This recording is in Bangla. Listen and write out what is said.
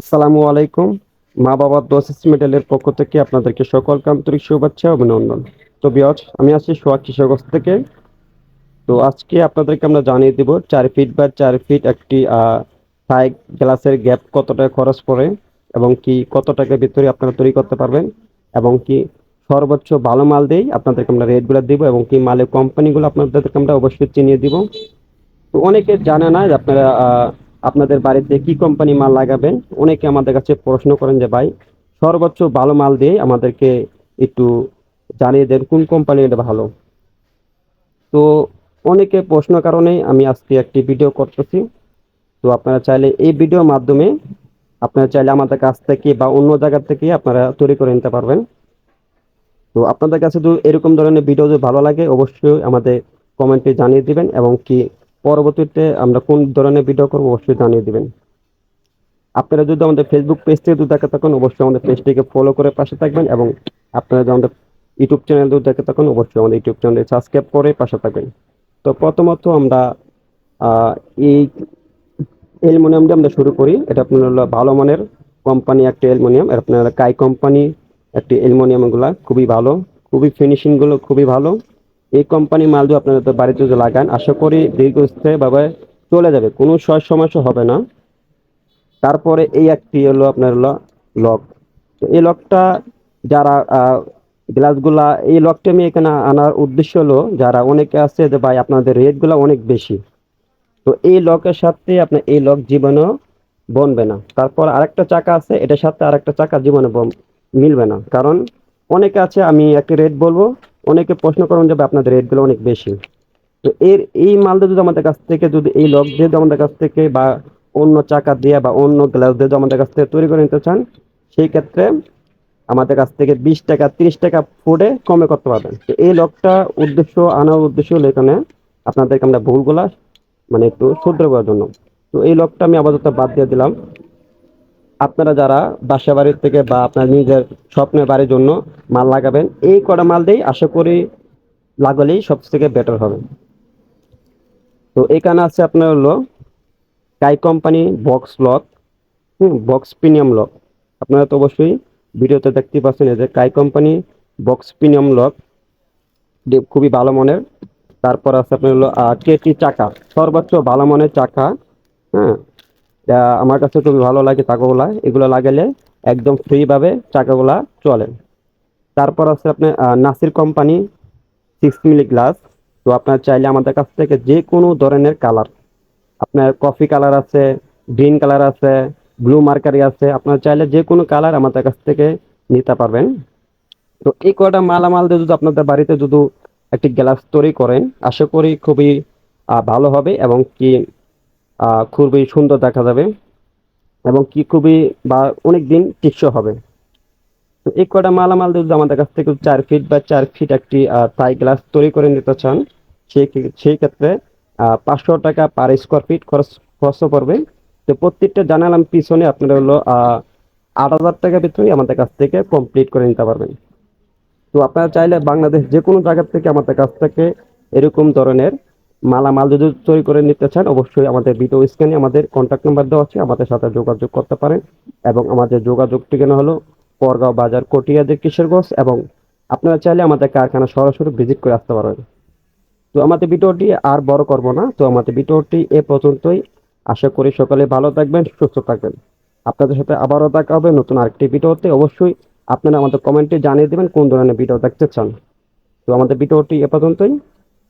আসসালামু আলাইকুম। মা বাবার দোষ মেডেলের পক্ষ থেকে আপনাদেরকে সকলকে আন্তরিক শুভেচ্ছা অভিনন্দন। তো বিয়জ আমি আছি সোহাগ কিশোরগঞ্জ থেকে। তো আজকে আপনাদেরকে আমরা জানিয়ে দিব চার ফিট বা চার ফিট একটি থাই গ্লাসের গ্যাপ কত টাকা খরচ পড়ে এবং কি কত টাকার ভিতরে আপনারা তৈরি করতে পারবেন এবং কি সর্বোচ্চ ভালো মাল দিয়েই আপনাদেরকে আমরা রেটগুলো দিব এবং কি মালের কোম্পানিগুলো আপনাদেরকে আমরা অবশ্যই চিনিয়ে দিব। তো অনেকে জানে না যে আপনারা আপনাদের বাড়িতে কি কোম্পানি মাল লাগাবেন অনেকে আমাদের কাছে প্রশ্ন করেন যে, ভাই, সর্বোচ্চ ভালো মাল দিয়ে আমাদেরকে একটু জানিয়ে দেন কোন কোম্পানি এটা ভালো? তো অনেকে প্রশ্ন কারণে আমি আজকে একটি ভিডিও করতেছি। তো আপনারা চাইলে এই ভিডিওর মাধ্যমে আপনারা চাইলে আমাদের কাছ থেকে বা অন্য জায়গা থেকে আপনারা তৈরি করে নিতে পারবেন। তো আপনাদের কাছে যদি এরকম ধরনের ভিডিও যদি ভালো লাগে, অবশ্যই আমাদের কমেন্টে জানিয়ে দিবেন এবং কি পরবর্তীতে আমরা কোন ধরনের ভিডিও করব অবশ্যই জানিয়ে দিবেন। আপনারা যদি আমাদের ফেসবুক পেজ থেকে দেখে থাকুন অবশ্যই আমাদের পেজটিকে ফলো করে পাশে থাকবেন এবং আপনারা যদি আমাদের ইউটিউব চ্যানেল যদি দেখে থাকুন, অবশ্যই আমাদের ইউটিউব চ্যানেলে সাবস্ক্রাইব করে পাশে থাকবেন। তো প্রথমত আমরা এই অ্যালুমিনিয়ামটা আমরা শুরু করি। এটা আপনার হলো ভালো মানের কোম্পানি একটা অ্যালুমিনিয়াম। এটা আপনার কাই কোম্পানি একটি অ্যালুমিনিয়ামগুলা খুবই ভালো, খুবই ফিনিশিংগুলো খুবই ভালো। এই কোম্পানি মাল যদি আপনারা তো বাড়িতে লাগান, আশা করি দীর্ঘস্থায়ীভাবে চলে যাবে, কোনো সয় সমস্যা হবে না। তারপরে এই একটি হলো আপনার হলো লক। তো এই লকটা যারা গ্লাসগুলা, এই লকটা আমি এখানে আনার উদ্দেশ্য হলো, যারা অনেকে আছে যে ভাই আপনাদের রেটগুলো অনেক বেশি। তো এই লকের সাথে আপনার এই লক জীবনেও বনবে না। তারপর আরেকটা চাকা আছে, এটার সাথে আরেকটা চাকা জীবনে বন- মিলবে না। কারণ অনেকে আছে, আমি একটা রেট বলব অনেকে প্রশ্ন করেন যে, ভাই, আপনাদের রেটগুলো অনেক বেশি। তো এর, এই মালটা যদি আমাদের কাছ থেকে যদি, এই লক দিয়ে আমাদের কাছ থেকে বা অন্য চাকা দিয়ে বা অন্য গ্লাস দিয়ে আমাদের কাছ থেকে তৈরি করে নিতে চান, সেই ক্ষেত্রে আমাদের কাছ থেকে বিশ টাকা, তিরিশ টাকা ফুটে কমে করতে পারবেন। তো এই লকটা উদ্দেশ্য, আনার উদ্দেশ্য হলো এখানে আপনাদেরকে আমরা ভুলগুলা মানে একটু শুধরে করার জন্য। তো এই লকটা আমি আপাতত বাদ দিয়ে দিলাম। আপনারা যারা বাসা বাড়ির থেকে বা আপনার নিজের স্বপ্নের বাড়ির জন্য মাল লাগাবেন, এই কটা মাল দিয়েই আশা করি লাগালেই সব থেকে বেটার হবে। তো এখানে আছে আপনার হলো কাই কোম্পানি বক্স লক হুম বক্স প্রিমিয়াম লক আপনারা তো অবশ্যই ভিডিওতে দেখতে পাচ্ছেন যে Kai company box premium lock খুবই ভালো মনের। তারপর আছে আপনার হলো কেটি চাকা, সর্বোচ্চ ভালো মনের চাকা হ্যাঁ এটা আমার কাছে খুবই ভালো লাগে চাকাগুলা। এগুলো লাগালে একদম ফ্রিভাবে চাকাগুলা চলে। তারপর আছে আপনার নাসির কোম্পানি সিক্স মিলি গ্লাস তো আপনার চাইলে আমাদের কাছ থেকে যে কোনো ধরনের কালার আপনার কফি কালার আছে গ্রিন কালার আছে ব্লু মার্কারি আছে। আপনার চাইলে যে কোনো কালার আমাদের কাছ থেকে নিতে পারবেন। তো এই কয়টা মালামাল দিয়ে যদি আপনাদের বাড়িতে যদি একটি গ্লাস তৈরি করেন, আশা করি খুবই ভালো হবে এবং কি খুবই সুন্দর দেখা যাবে এবং কি খুবই বা অনেক দিন টিকসই হবে। তো এই কয়টা মালামাল যদি আমাদের কাছ থেকে চার ফিট বা চার ফিট একটি থাই গ্লাস তৈরি করে নিতে চান, সেই সেই ক্ষেত্রে পাঁচশো টাকা পার স্কোয়ার ফিট খরচ খরচ পড়বে। তো প্রত্যেকটা জানালাম পিছনে আপনারা হলো আট হাজার টাকার ভিতরে আমাদের কাছ থেকে কমপ্লিট করে নিতে পারবেন। তো আপনারা চাইলে বাংলাদেশ যে কোনো জায়গা থেকে আমাদের কাছ থেকে এরকম ধরনের মালামাল যদি তৈরি করে নিতে চান, অবশ্যই আমাদের ভিডিও স্ক্যানে আমাদের কন্ট্যাক্ট নাম্বার দেওয়া আছে, আমাদের সাথে যোগাযোগ করতে পারেন। এবং আমাদের যোগাযোগ ঠিকানা হলো? পরগাঁও বাজার, কটিয়াদের কিশোরগঞ্জ এবং আপনারা চাইলে আমাদের কারখানা সরাসরি ভিজিট করে আসতে পারেন। তো আমাদের ভিডিওটি আর বড় করব না। তো আমাদের ভিডিওটি এ পর্যন্তই। আশা করি সকালে ভালো থাকবেন, সুস্থ থাকবেন। আপনাদের সাথে আবারও দেখা হবে নতুন আরেকটি ভিডিওতে। অবশ্যই আপনারা আমাদের কমেন্টে জানিয়ে দেবেন কোন ধরনের ভিডিও দেখতে চান। তো আমাদের ভিডিওটি এ পর্যন্তই।